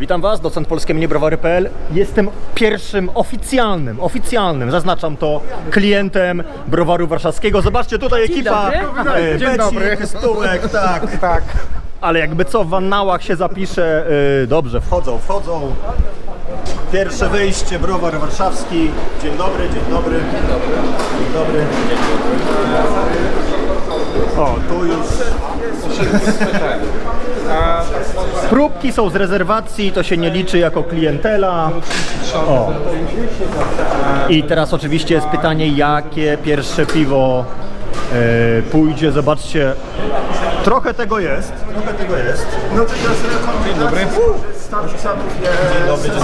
Witam Was, docent polskie mnie browary.pl. Jestem pierwszym oficjalnym, oficjalnym, zaznaczam to, klientem browaru warszawskiego. Zobaczcie tutaj ekipa. dobry. e, Dzień dobry. Stułek, tak. Tak. Ale jakby co, w annałach się zapisze, y, dobrze, wchodzą, wchodzą. Pierwsze wyjście, browar warszawski. Dzień dobry, dzień dobry. Dzień dobry. Dzień dobry. O, tu już... Próbki są z rezerwacji, to się nie liczy jako klientela. O. I teraz oczywiście jest pytanie, jakie pierwsze piwo e, pójdzie. Zobaczcie, trochę tego jest. Trochę tego jest. No to jest rekomendacja. Dzień dobry. Starczy sadów jest. Dzień dobry, dzień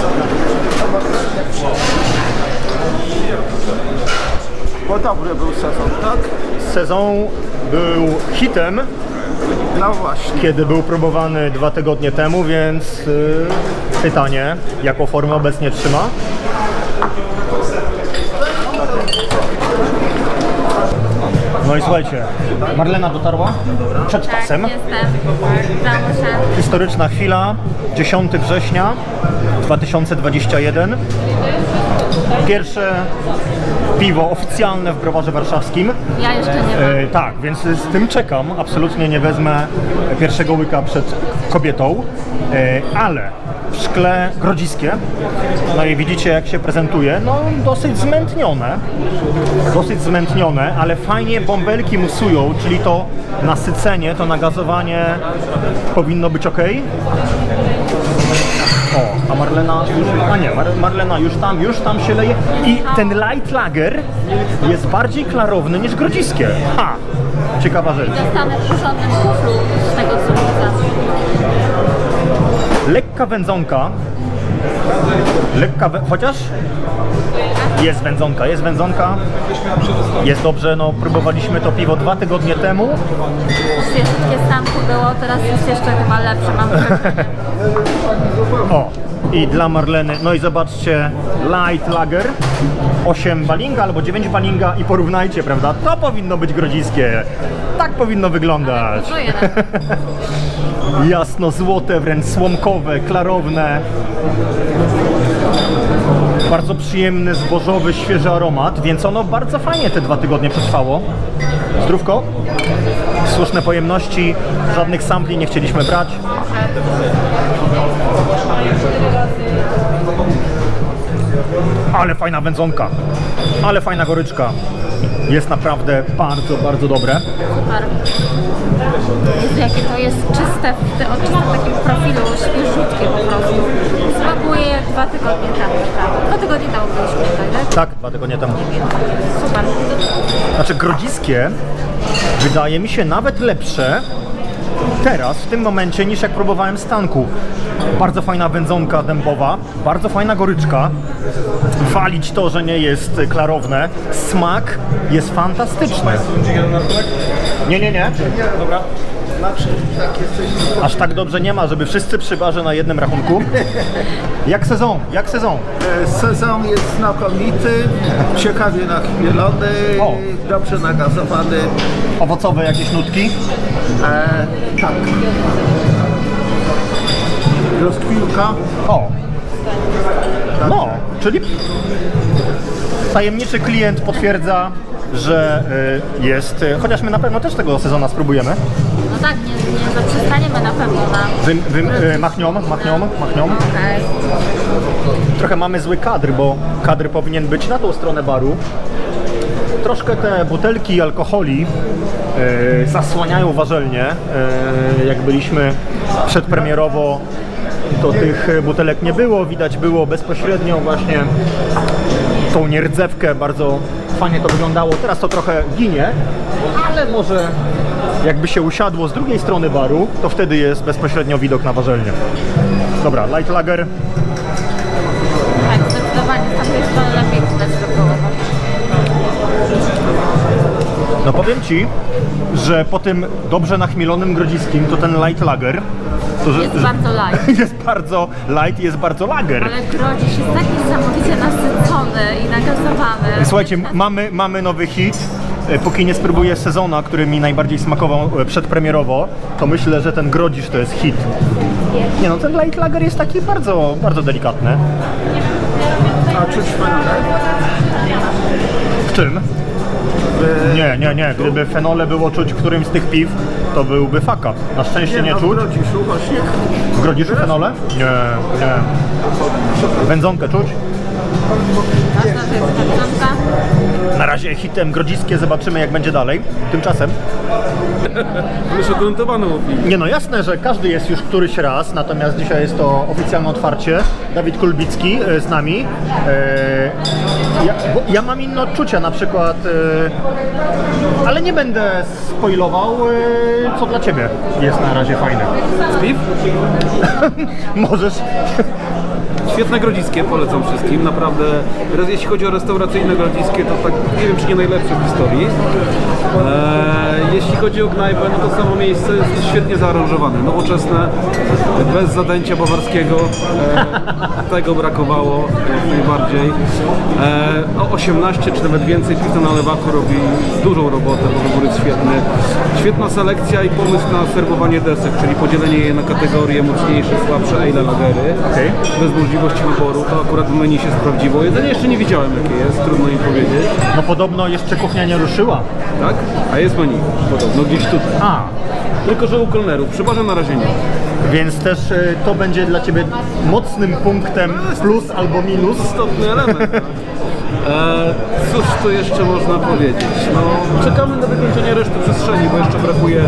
Bo dobry był sezon, tak? Sezon był hitem, No właśnie. kiedy był próbowany dwa tygodnie temu, więc y, pytanie, jaką formę obecnie trzyma. No i słuchajcie, Marlena dotarła przed Tak, czasem. jestem. Udało się. Historyczna chwila, 10 września 2021. Pierwsze piwo oficjalne w browarze warszawskim. Ja jeszcze nie mam. E, tak, więc z tym czekam. Absolutnie nie wezmę pierwszego łyka przed kobietą, e, ale w szkle grodziskie. No i widzicie jak się prezentuje. No dosyć zmętnione. Dosyć zmętnione, ale fajnie bąbelki musują, czyli to nasycenie, to nagazowanie powinno być ok. O, a Marlena już, a nie, Mar Marlena już tam, już tam się leje. I ten light lager jest bardziej klarowny niż grodziskie. Ha! Ciekawa rzecz. Dostanę w porządnym kuflu z tego co. Lekka wędzonka. Lekka, chociaż jest wędzonka, jest wędzonka. Jest dobrze, no próbowaliśmy to piwo dwa tygodnie temu. Świeżutkie stanku było, teraz jest jeszcze chyba lepsze, mam. O, i dla Marleny, no i zobaczcie, light lager, 8 balinga albo 9 balinga i porównajcie, prawda? To powinno być grodziskie. Tak powinno wyglądać. Dużo jeden. Jasno-złote, wręcz słomkowe, klarowne. Bardzo przyjemny, zbożowy, świeży aromat, więc ono bardzo fajnie te dwa tygodnie przetrwało. Zdrówko? Słuszne pojemności, żadnych sampli nie chcieliśmy brać. Ale fajna wędzonka, ale fajna goryczka. Jest naprawdę bardzo, bardzo dobre. Super. Jezu, jakie to jest czyste, w czystym takim profilu, świeżutkie po prostu. Smakuje dwa tygodnie temu, prawda? Dwa tygodnie temu byliśmy tutaj, tak? Tak, dwa tygodnie temu. Super. Znaczy grodziskie wydaje mi się nawet lepsze teraz, w tym momencie, niż jak próbowałem stanku. Bardzo fajna wędzonka dębowa, bardzo fajna goryczka. Walić to, że nie jest klarowne. Smak jest fantastyczny. Nie, nie, nie. Dobra. Znaczy, tak jesteś. Aż tak dobrze nie ma, żeby wszyscy przy barze na jednym rachunku. Jak sezon, jak sezon. E, Sezon jest znakomity, ciekawie nachmielony, O. dobrze nagazowany. Owocowe jakieś nutki. E, tak. Rozkwilka. O. No, czyli tajemniczy klient potwierdza, że y, jest, y, chociaż my na pewno też tego sezona spróbujemy. No tak, nie, nie zaprzestaniemy na pewno na... Wy, wy, y, machnią, machnią, machnią. Okej. Trochę mamy zły kadr, bo kadr powinien być na tą stronę baru. Troszkę te butelki alkoholi y, zasłaniają ważelnie. Y, jak byliśmy przedpremierowo, to tych butelek nie było. Widać było bezpośrednio właśnie tą nierdzewkę. Bardzo fajnie to wyglądało. Teraz to trochę ginie, ale może jakby się usiadło z drugiej strony baru, to wtedy jest bezpośrednio widok na ważelnię. Dobra, light lager. Tak, zdecydowanie. Z tamtej strony lepiej widać to było. No powiem Ci, że po tym dobrze nachmielonym grodziskim, to ten light lager, to że, Jest bardzo light. jest bardzo light, jest bardzo lager. Ale grodzisz jest tak niesamowicie nasycony i. Słuchajcie, mamy, mamy nowy hit. E, Póki nie spróbuję sezona, który mi najbardziej smakował e, przedpremierowo, to myślę, że ten grodzisz to jest hit. Nie no, ten light lager jest taki bardzo, bardzo delikatny. A czuć fenole? W czym? Nie, nie, nie. Gdyby fenole było czuć w którymś z tych piw, to byłby up. Na szczęście nie no, czuć. w Grodziszu właśnie. W Grodziszu fenole? Nie, nie. Wędzonkę czuć? Ważna to jest. Na razie hitem grodziskie, zobaczymy jak będzie dalej. Tymczasem Już ugruntowaną opinię. Nie no, jasne, że każdy jest już któryś raz, natomiast dzisiaj jest to oficjalne otwarcie. Dawid Kulbicki e, z nami. E, ja, bo ja mam inne odczucia, na przykład, e, ale nie będę spoilował, e, co dla Ciebie jest na razie fajne. Piw? Możesz. Świetne grodziskie, polecam wszystkim. Naprawdę, teraz jeśli chodzi o restauracyjne grodziskie, to tak nie wiem, czy nie najlepsze w historii. Eee, jeśli chodzi o knajpę, no to samo miejsce jest świetnie zaaranżowane, nowoczesne, bez zadęcia bawarskiego. Eee, tego brakowało jak najbardziej. Eee, no 18 czy nawet więcej piw na lewaku robi dużą robotę, bo wybór jest świetny. Świetna selekcja i pomysł na serwowanie desek, czyli podzielenie je na kategorie mocniejsze, słabsze, ale lagery Okej. bez możliwości wyboru, to akurat w menu się sprawdziło. Jedzenie jeszcze nie widziałem jakie jest, trudno mi powiedzieć, No podobno jeszcze kuchnia nie ruszyła. tak? A jest menu, podobno gdzieś tutaj. A, Tylko, że u kelnerów, barze na razie nie. więc też e, to będzie dla Ciebie mocnym punktem plus albo minus. Istotny element. Cóż tu jeszcze można powiedzieć? No, czekamy na wykończenie reszty przestrzeni, bo jeszcze brakuje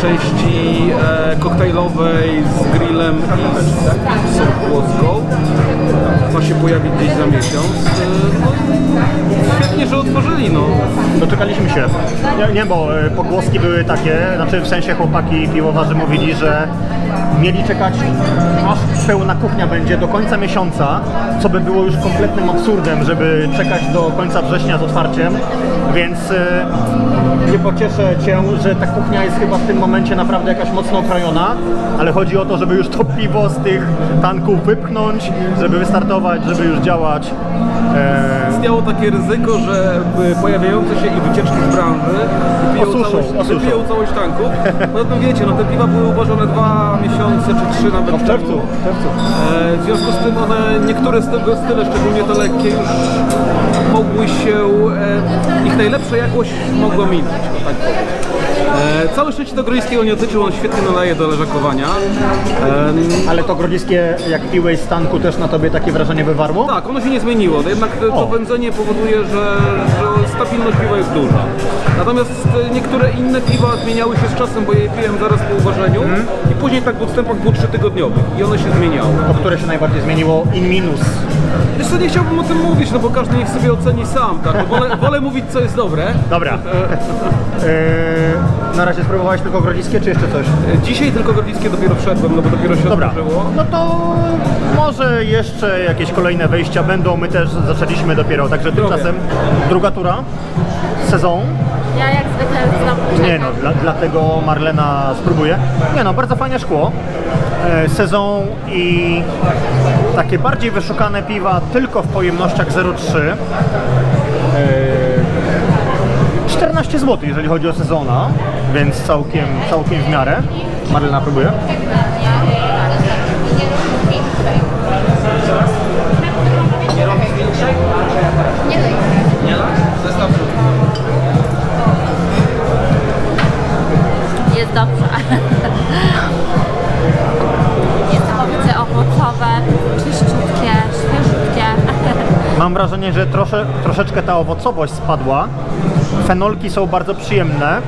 części e, koktajlowej z grillem i z włoską. Ma się pojawić gdzieś za miesiąc. E, no, świetnie, że otworzyli, no. Doczekaliśmy się. Nie, nie bo e, pogłoski były takie, znaczy w sensie chłopaki piwowarzy mówili, że mieli czekać aż pełna kuchnia będzie do końca miesiąca, co by było już kompletnym absurdem, żeby czekać do końca września z otwarciem, więc e, nie pocieszę Cię, że ta kuchnia jest chyba w tym momencie naprawdę jakaś mocno okrojona, ale chodzi o to, żeby już to piwo z tych tanków wypchnąć, żeby wystartować, żeby już działać. E, Istniało takie ryzyko, że y, pojawiające się i wycieczki z branży wypiją, Osuszą, całość, osuszą. wypiją całość tanków. Poza tym wiecie, no te piwa były uważane dwa miesiące czy trzy nawet no w czerwcu, w czerwcu. E, w związku z tym one, niektóre z tego style, szczególnie te lekkie, już mogły się, e, ich najlepsza jakość mogła minąć, tak powiem. E, całe szczęście do Grodziskiego nie dotyczył, on świetnie nadaje do leżakowania. E, Ale to grodziskie, jak piłeś z tanku, też na tobie takie wrażenie wywarło? Tak, ono się nie zmieniło, no jednak to, O. to wędzenie powoduje, że, że stabilność piwa jest duża. Natomiast e, niektóre inne piwa zmieniały się z czasem, bo je piłem zaraz po uważeniu Mhm. i później tak w odstępach było 3 tygodniowych i one się zmieniały. To, które się najbardziej zmieniło, in minus. Wiesz co, nie chciałbym o tym mówić, no bo każdy niech sobie oceni sam, tak? Wolę, wolę mówić co jest dobre. Dobra. Eee, na razie spróbowałeś tylko grodziskie, czy jeszcze coś? Dzisiaj tylko grodziskie dopiero wszedłem, no bo dopiero się Dobra. No to może jeszcze jakieś kolejne wejścia będą. My też zaczęliśmy dopiero, także tymczasem druga tura. Sezon. Ja jak zwykle znowu. Nie no, dla, dlatego Marlena spróbuje. Nie no, bardzo fajne szkło. E, sezon i takie bardziej wyszukane piwa tylko w pojemnościach 0,3. E, 14 zł, jeżeli chodzi o sezona, więc całkiem, całkiem w miarę. Marlena próbuje. Jest dobrze. Niesamowicie owocowe, czyściutkie, świeżutkie. Mam wrażenie, że trosze, troszeczkę ta owocowość spadła. Fenolki są bardzo przyjemne,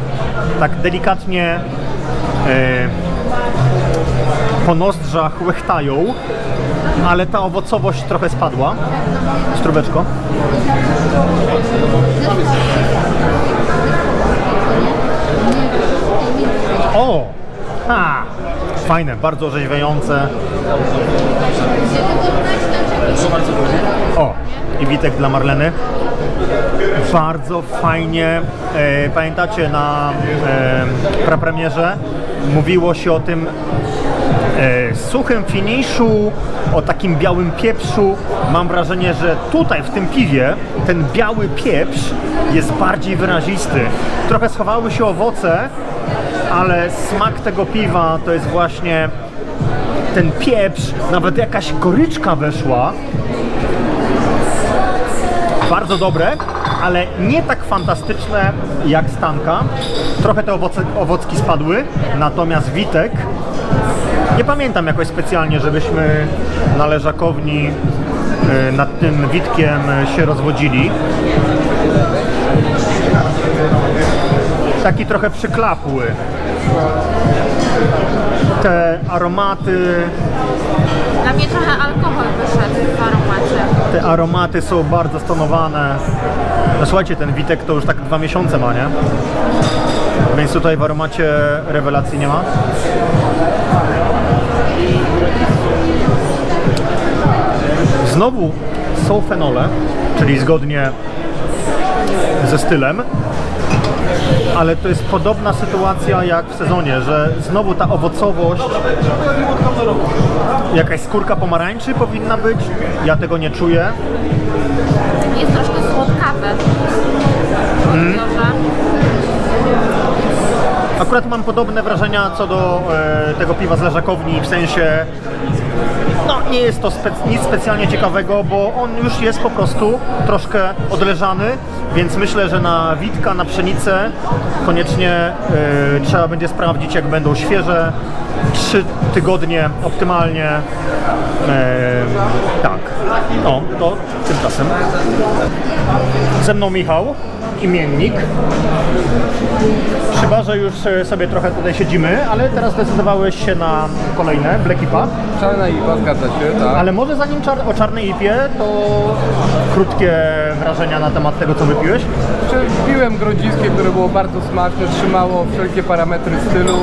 tak delikatnie e, po nozdrzach łechtają, ale ta owocowość trochę spadła. Stróweczko. O! Ha! Fajne, bardzo orzeźwiające. O, i Witek dla Marleny. Bardzo fajnie. E, pamiętacie na e, prapremierze mówiło się o tym e, suchym finiszu, o takim białym pieprzu. Mam wrażenie, że tutaj w tym piwie ten biały pieprz jest bardziej wyrazisty. Trochę schowały się owoce, ale smak tego piwa to jest właśnie ten pieprz, nawet jakaś goryczka weszła. Bardzo dobre, ale nie tak fantastyczne jak Stanka. Trochę te owoce, owocki spadły, natomiast Witek nie pamiętam jakoś specjalnie, żebyśmy na leżakowni e, nad tym Witkiem się rozwodzili. Taki trochę przyklapły. Te aromaty, Dla mnie trochę alkohol wyszedł w aromacie. te aromaty są bardzo stonowane. No słuchajcie, ten Witek to już tak dwa miesiące ma, nie? Więc tutaj w aromacie rewelacji nie ma. Znowu są fenole, czyli zgodnie ze stylem, ale to jest podobna sytuacja jak w sezonie, że znowu ta owocowość, jakaś skórka pomarańczy powinna być, ja tego nie czuję. Jest troszkę słodkawy. Mhm. Dobrze. Akurat mam podobne wrażenia co do e, tego piwa z leżakowni, w sensie no nie jest to spec- nic specjalnie ciekawego, bo on już jest po prostu troszkę odleżany, więc myślę, że na witka, na pszenicę koniecznie e, trzeba będzie sprawdzić jak będą świeże. Trzy tygodnie optymalnie. E, tak. No, to tymczasem. Ze mną Michał, imiennik. Przy barze już e, sobie trochę tutaj siedzimy, ale teraz zdecydowałeś się na kolejne, Black IPA. Czarna IPA, zgadza się, tak. Ale może zanim czar o czarnej IPie, to krótkie wrażenia na temat tego, co wypiłeś. Piłem grodziskie, które było bardzo smaczne, trzymało wszelkie parametry stylu.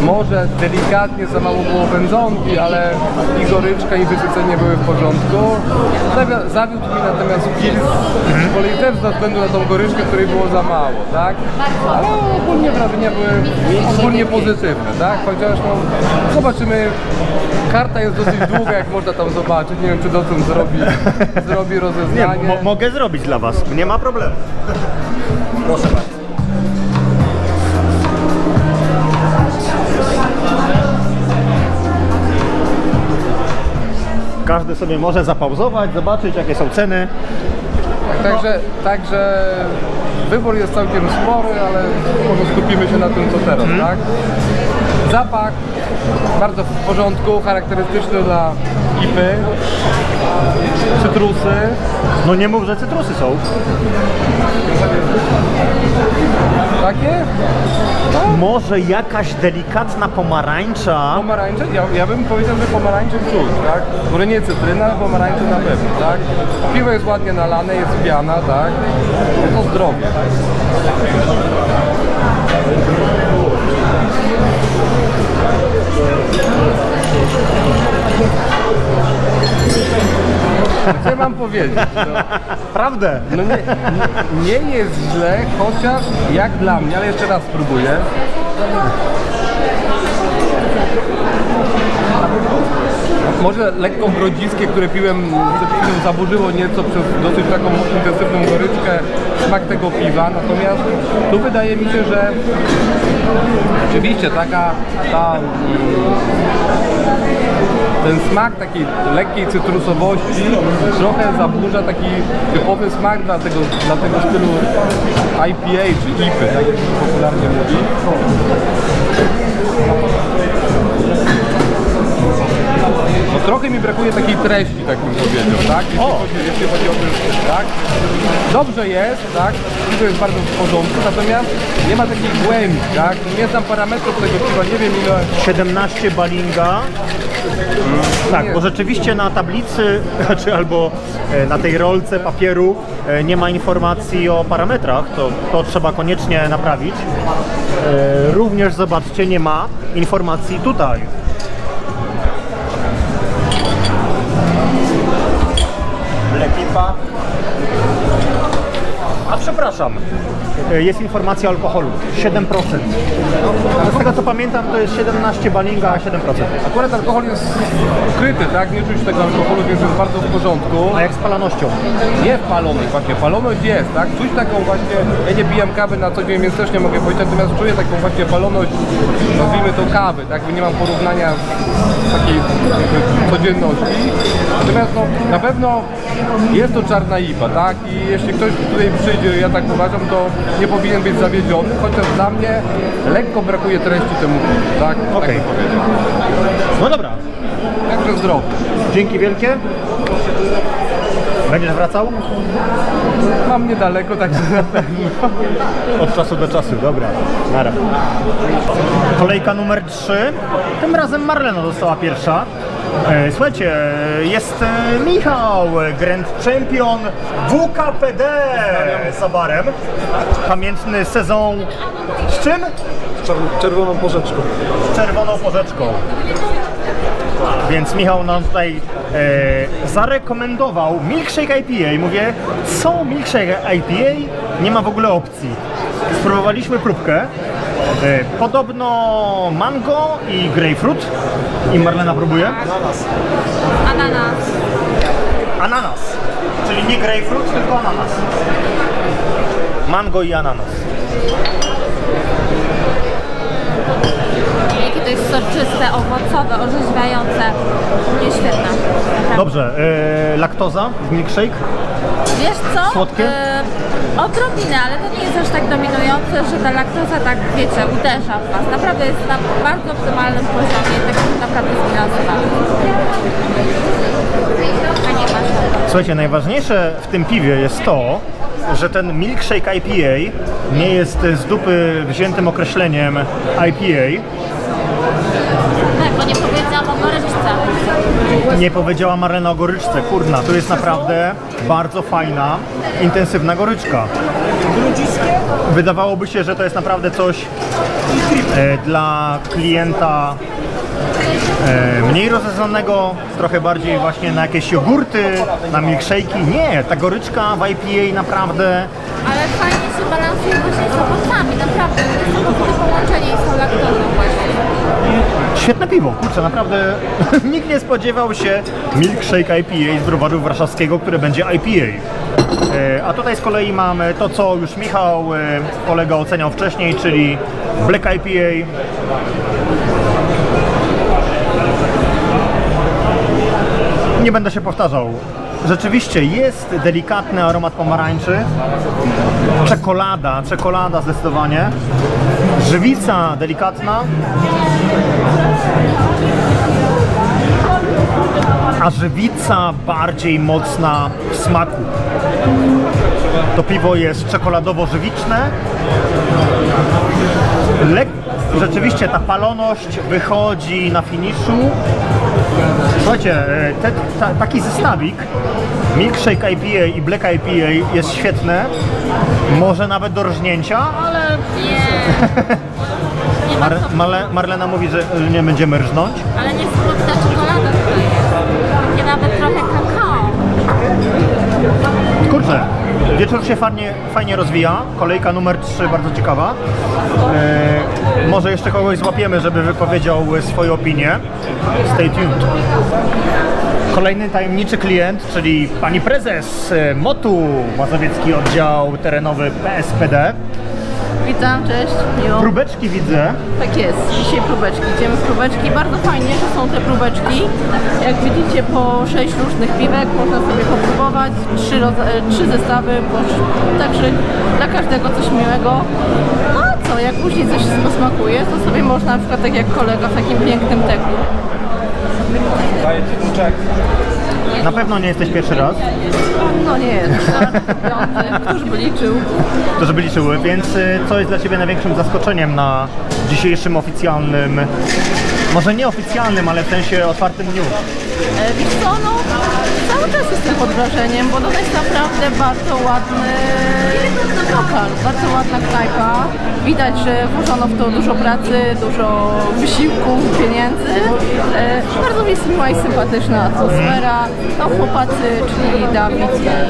Może delikatnie za mało było wędzonki, ale i goryczka, i wysycenie były w porządku. Zawiódł mi natomiast pils, z kolei też ze względu na tą goryczkę, której było za mało, tak? Ale ogólnie wrażenia były ogólnie pozytywne, tak? Chociaż no, zobaczymy. Karta jest dosyć długa, jak można tam zobaczyć. Nie wiem, czy docent zrobi, zrobi Nie, rozeznanie. mo mogę zrobić dla Was, nie ma problemu. Proszę bardzo. Każdy sobie może zapauzować, zobaczyć jakie są ceny. Także, także wybór jest całkiem spory, ale może skupimy się na tym, co teraz, tak? Zapach bardzo w porządku, charakterystyczny dla IPy. Cytrusy. No nie mów, że cytrusy są. Takie? Może jakaś delikatna pomarańcza. Pomarańcze? Ja, ja bym powiedział, że pomarańcze czuć, tak? Może nie cytryna, ale pomarańcze na pewno, tak? Piwo jest ładnie nalane, jest piana, tak? No to zdrowie. Ja mam powiedzieć? No, Prawdę. no nie, nie jest źle, chociaż jak dla mnie, ale jeszcze raz spróbuję. Może lekko grodziskie, które piłem przed zaburzyło nieco przez dosyć taką intensywną goryczkę smak tego piwa, natomiast tu wydaje mi się, że rzeczywiście taka ta mm, ten smak takiej lekkiej cytrusowości trochę zaburza taki typowy smak dla tego, dla tego stylu IPA czy IPy, jak się popularnie mówi. No trochę mi brakuje takiej treści, tak bym powiedział, tak? Jeśli, O! chodzi, jeśli chodzi o ten tak? Dobrze jest, tak? Piwo jest bardzo w porządku, natomiast nie ma takiej głębi, tak? Nie znam parametrów tego piwa, nie wiem ile 17 balinga. Tak, bo rzeczywiście na tablicy, czy albo e, na tej rolce papieru e, nie ma informacji o parametrach, to, to trzeba koniecznie naprawić. E, Również zobaczcie, nie ma informacji tutaj. ne plaît pas. A przepraszam, e, jest informacja o alkoholu. 7%. No z tego co pamiętam to jest 17 balinga, a 7%. Akurat alkohol jest ukryty, tak? Nie czuć tego alkoholu, więc jest bardzo w porządku. A jak z palanością? Nie paloność, właśnie paloność jest, tak? Czuć taką właśnie, ja nie pijam kawy na co dzień, więc też nie mogę powiedzieć, natomiast czuję taką właśnie paloność, nazwijmy to kawy, tak? Bo nie mam porównania z takiej jakby codzienności. Natomiast no, na pewno jest to czarna IPA, tak? I jeśli ktoś tutaj przyjdzie, ja tak uważam, to nie powinien być zawiedziony, chociaż dla mnie lekko brakuje treści temu piwu, tak? Okej. Tak bym powiedział. No dobra, Także zdrowy. dzięki wielkie. Będziesz wracał? Mam niedaleko, także na pewno. Od czasu do czasu, dobra. Nara. Kolejka numer 3. Tym razem Marlena została pierwsza. E, Słuchajcie, jest e, Michał, Grand Champion WKPD z Abarem. Pamiętny sezon z czym? Czerwoną porzeczką. Z czerwoną porzeczką. Więc Michał nam tutaj e, zarekomendował Milkshake IPA. Mówię, co Milkshake IPA? Nie ma w ogóle opcji. Spróbowaliśmy próbkę. E, podobno mango i grapefruit. I Marlena próbuje. Ananas. Ananas. Czyli nie grapefruit, tylko ananas. Mango i ananas. Jakie to jest soczyste, owocowe, orzeźwiające. Jest świetne. Naprawdę. Dobrze, e, laktoza w milkshake. Wiesz co? Słodkie? E, odrobinę, ale to nie jest aż tak dominujące, że ta laktoza tak, wiecie, uderza w Was. Naprawdę jest na bardzo optymalnym poziomie, tak naprawdę zbilansowany. A nie masz. Słuchajcie, najważniejsze w tym piwie jest to, że ten milkshake IPA nie jest z dupy wziętym określeniem IPA. Bo nie powiedziałam o goryczce. Nie powiedziała Marlena o goryczce. Kurna, to jest naprawdę bardzo fajna, intensywna goryczka. Wydawałoby się, że to jest naprawdę coś e, dla klienta e, mniej rozeznanego, trochę bardziej właśnie na jakieś jogurty, na milkshake'i. Nie, ta goryczka w IPA naprawdę Ale fajnie się balansuje właśnie z owocami, naprawdę. To jest całkowite połączenie i z tą laktozą. Świetne piwo, kurczę, naprawdę nikt nie spodziewał się milkshake IPA z browaru warszawskiego, które będzie IPA. E, A tutaj z kolei mamy to, co już Michał, e, kolega oceniał wcześniej, czyli Black IPA. Nie będę się powtarzał. Rzeczywiście jest delikatny aromat pomarańczy. Czekolada, czekolada zdecydowanie. Żywica delikatna. A żywica bardziej mocna w smaku. To piwo jest czekoladowo-żywiczne. Lek... Rzeczywiście ta paloność wychodzi na finiszu. Słuchajcie, e, te, ta, taki zestawik Milkshake IPA i Black IPA jest świetne. Może nawet do rżnięcia, ale Nie. Nie ma Mar co, Marle Marlena mówi, że nie będziemy rżnąć. ale nie słodka czekolada tutaj jest. Takie nawet trochę kakao. Kurczę, wieczór się fajnie, fajnie rozwija. Kolejka numer 3 bardzo ciekawa. E, może jeszcze kogoś złapiemy, żeby wypowiedział swoją opinię. Stay tuned. Kolejny tajemniczy klient, czyli pani prezes e, MOTU, Mazowiecki Oddział Terenowy PSPD. Witam, cześć, miło. Próbeczki widzę. Tak jest, dzisiaj próbeczki. Idziemy w próbeczki. Bardzo fajnie, że są te próbeczki. Jak widzicie, po sześć różnych piwek można sobie popróbować. Trzy, e, trzy zestawy, po, także dla każdego coś miłego. No a co, jak później coś posmakuje, to sobie można na przykład tak jak kolega w takim pięknym teku. Na pewno nie jesteś pierwszy raz, No nie, piąty, któż by liczył. to żeby liczyły, więc y, co jest dla Ciebie największym zaskoczeniem na dzisiejszym oficjalnym, może nie oficjalnym, ale w sensie otwartym dniu? E, Wiesz co, no cały czas jestem pod wrażeniem, bo to jest naprawdę bardzo ładny lokal, bardzo ładna knajpa. Widać, że włożono w to dużo pracy, dużo wysiłku, pieniędzy. E, Bardzo jest miła i sympatyczna atmosfera. No chłopacy, czyli Dawid i e,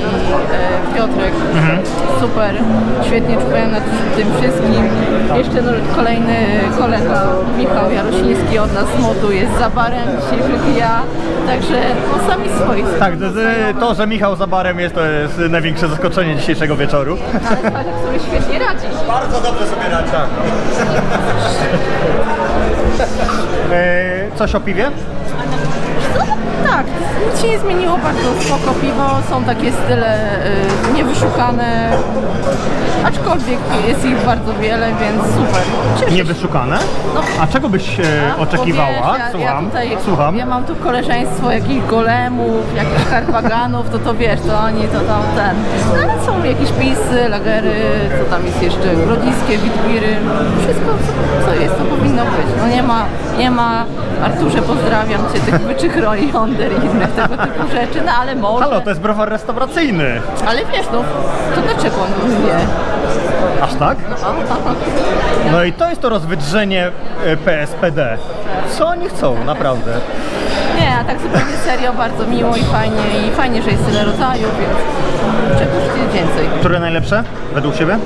Piotrek, super, świetnie czuwają nad tym wszystkim. Jeszcze no, kolejny kolega, Michał Jarosiński od nas z motu jest za barem, dzisiaj wypija, także no, sami swoi. Tak, to, to, że Michał za barem jest, to jest największe zaskoczenie dzisiejszego wieczoru. Ale Sławek sobie świetnie radzi. Bardzo dobrze sobie radzi. Tak. E, coś o piwie? Tak, nic się nie zmieniło, bardzo spoko piwo, są takie style y, niewyszukane, aczkolwiek jest ich bardzo wiele, więc super. Cieszę się. Niewyszukane? No. A czego byś e, oczekiwała? wiesz, ja, Słucham. Ja, tutaj, Słucham. ja mam tu koleżeństwo jakichś golemów, jakichś harpaganów, to to wiesz, to oni to tam ten. No, ale są jakieś pisy, lagery, co tam jest jeszcze, grodziskie, witbiry, wszystko co, co jest, to powinno być. No nie ma, nie ma, Arturze pozdrawiam Cię, tych byczych roli, onder i innych tego typu rzeczy, no ale może. Halo, to jest browar restauracyjny. Ale wiesz, no, to dlaczego on nie? Aż tak? No i to jest to rozwydrzenie e, PSPD. Co oni chcą, naprawdę? A tak zupełnie serio, bardzo miło i fajnie, i fajnie, że jest tyle rodzajów, więc czegoś więcej. Które najlepsze według Ciebie?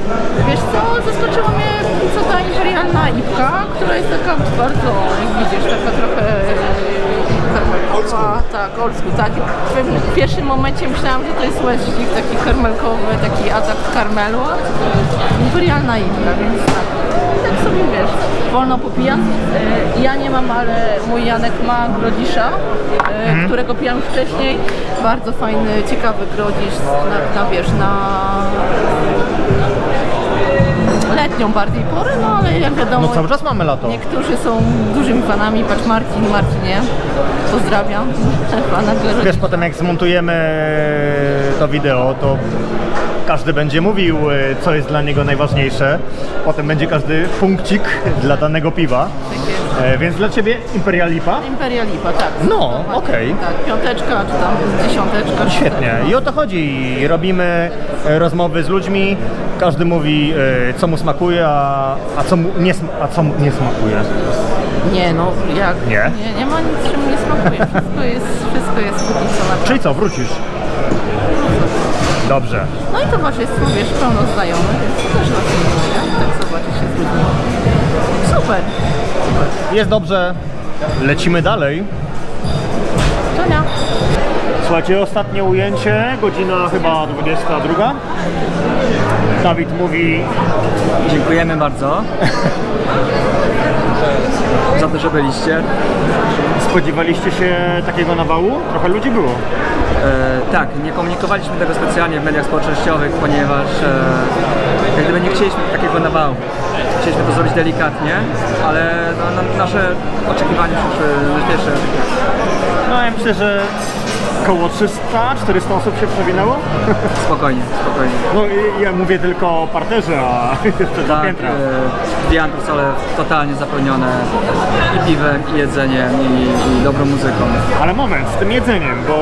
Wiesz co, zaskoczyła mnie co ta imperialna ipka, która jest taka bardzo, jak widzisz, taka trochę karmelkowa. Tak, old school, tak. W pewnym- W pierwszym momencie myślałam, że to jest łeścik taki karmelkowy, taki atak karmelu, a to jest imperialna ipka, więc tak. Tak sobie wiesz, wolno popijam. E, Ja nie mam, ale mój Janek ma grodzisza, e, którego pijam wcześniej. Bardzo fajny, ciekawy grodzisz na, na wiesz, na letnią bardziej porę, no ale jak wiadomo, No cały czas mamy lato. niektórzy są dużymi fanami. Patrz Marcin, Marcinie, pozdrawiam pana Glerzy. Wiesz, potem jak zmontujemy to wideo, to każdy będzie mówił, e, co jest dla niego najważniejsze. Potem będzie każdy punkcik dla danego piwa. E, Więc dla Ciebie Imperial Lipa? Imperial Lipa, tak. No, okej. Tak, piąteczka, czy tam dziesiąteczka. Świetnie. I o to chodzi. Robimy e, rozmowy z ludźmi. Każdy mówi, co mu smakuje, a, a, co, mu nie, a co mu nie smakuje. Nie, no jak? Nie? Nie, nie ma nic, czym nie smakuje. Wszystko jest, wszystko jest póki co naprawdę. Czyli co, wrócisz? Dobrze. No i towarzystwo, wiesz, pełno znajomych, więc to też nas nie Tak zobaczyć się z ludźmi. Super. Jest dobrze. Lecimy dalej. To. Słuchajcie, ostatnie ujęcie, godzina chyba 22. Dawid mówi, Dziękujemy bardzo za to, że byliście. spodziewaliście się takiego nawału? Trochę ludzi było. E, tak, nie komunikowaliśmy tego specjalnie w mediach społecznościowych, ponieważ e, jak gdyby nie chcieliśmy takiego nawału. Chcieliśmy to zrobić delikatnie, ale no, na, nasze oczekiwania przyszły wyższe. No ja myślę, że około 300-400 osób się przewinęło. Spokojnie, spokojnie. No i ja mówię tylko o parterze, a jeszcze dwa Tak, piętra. e, dwie totalnie zapełnione i piwem, i jedzeniem, i, i dobrą muzyką. Ale moment, z tym jedzeniem, bo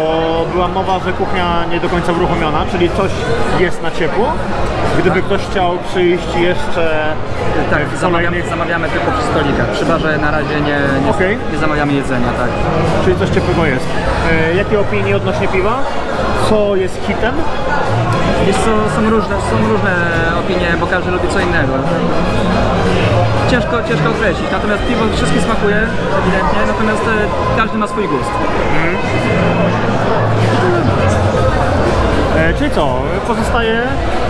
była mowa, że kuchnia nie do końca uruchomiona, czyli coś jest na ciepło. Gdyby ktoś chciał przyjść jeszcze Tak, w zamawiamy, kolejnych- zamawiamy tylko przy stolikach. Przy barze na razie nie, nie, Okej. nie zamawiamy jedzenia, tak. czyli coś ciepłego jest. E, jakie opinie odnośnie piwa? Co jest hitem? Jest, są, są, różne, są różne opinie, bo każdy lubi co innego. Ciężko, ciężko określić, natomiast piwo wszystkim smakuje, ewidentnie, natomiast e, każdy ma swój gust. E, czyli co? Pozostaje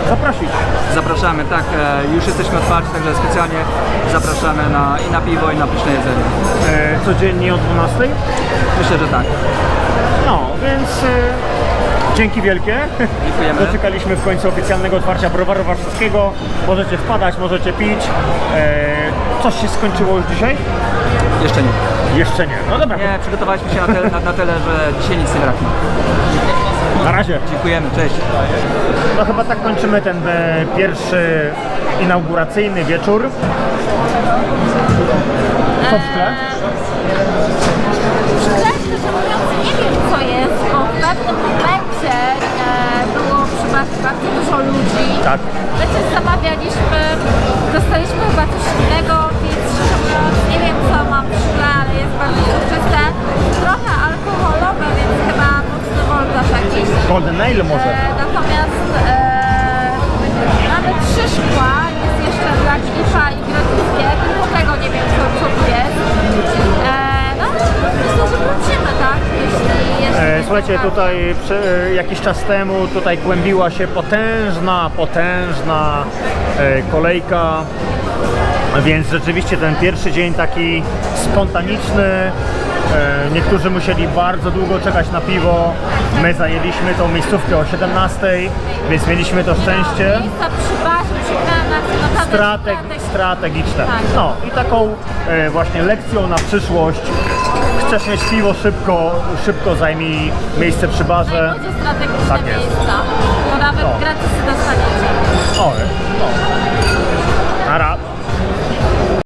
zaprosić. Zapraszamy, tak, e, już jesteśmy otwarci, także specjalnie zapraszamy na, i na piwo, i na pyszne jedzenie. E, codziennie o 12. Myślę, że tak. No, więc e, dzięki wielkie. Dziękujemy. Doczekaliśmy w końcu oficjalnego otwarcia browaru warszawskiego. Możecie wpadać, możecie pić. E, coś się skończyło już dzisiaj? Jeszcze nie. Jeszcze nie. No dobra, Nie, przygotowaliśmy się na tyle, na, na tyle że dzisiaj nic nie braknie. na razie. Dziękujemy, cześć. No chyba tak kończymy ten e, pierwszy inauguracyjny wieczór. Co w tle? Szczerze mówiąc, nie wiem co jest, bo w pewnym momencie mieście e, było chyba bardzo dużo ludzi. Tak. My też zamawialiśmy, dostaliśmy chyba coś innego, więc nie wiem co mam w szkle, ale jest bardzo soczyste. Trochę alkoholowe, więc chyba mocny wolno jakiś. Golden Ale może? E, natomiast e, Słuchajcie, tutaj prze, jakiś czas temu tutaj kłębiła się potężna, potężna e, kolejka, więc rzeczywiście ten pierwszy dzień taki spontaniczny. E, niektórzy musieli bardzo długo czekać na piwo. My zajęliśmy tą miejscówkę o 17, więc mieliśmy to szczęście. Miejsca przy przy kranach, strategii. strategiczne. Tak. No i taką e, właśnie lekcją na przyszłość. Chcesz mieć piwo szybko, szybko zajmij miejsce przy barze. Najbardziej strategiczne Tak jest. miejsca. To nawet No. gratisy dostaniecie. O, no. Nara.